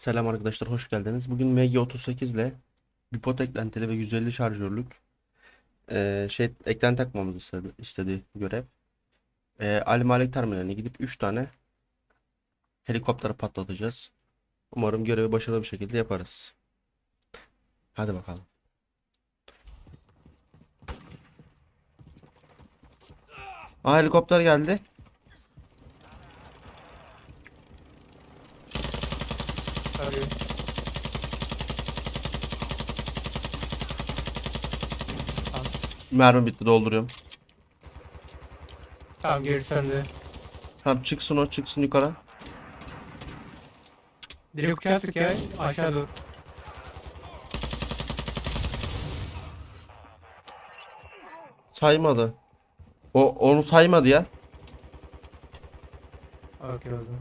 Selam arkadaşlar, hoş geldiniz. Bugün MG38 ile Bipod eklentili ve 150 şarjörlük eee, şey eklenti takmamızı istedi, istediği görev. Eee Ali Malik terminaline gidip 3 tane helikopter patlatacağız. Umarım görevi başarılı bir şekilde yaparız. Hadi bakalım. Aa helikopter geldi. Tabii. Mermi bitti, dolduruyorum. Tamam gerisi sende. Tamam çıksın o, çıksın yukarı. Direkt uçağa sık ya. Aşağı doğru. Saymadı. O onu saymadı ya. Okey o zaman.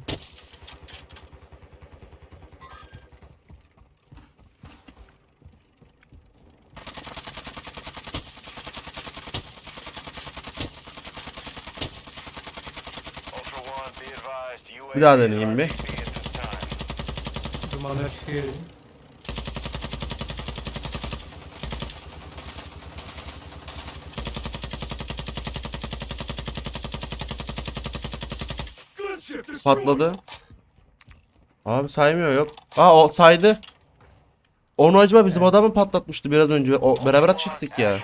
Bir daha deneyeyim bir. Dumanlar çıkıyor. Patladı. Abi saymıyor yok. Aa o saydı. Onu acaba bizim adamı patlatmıştı biraz önce. O beraber çıktık ya.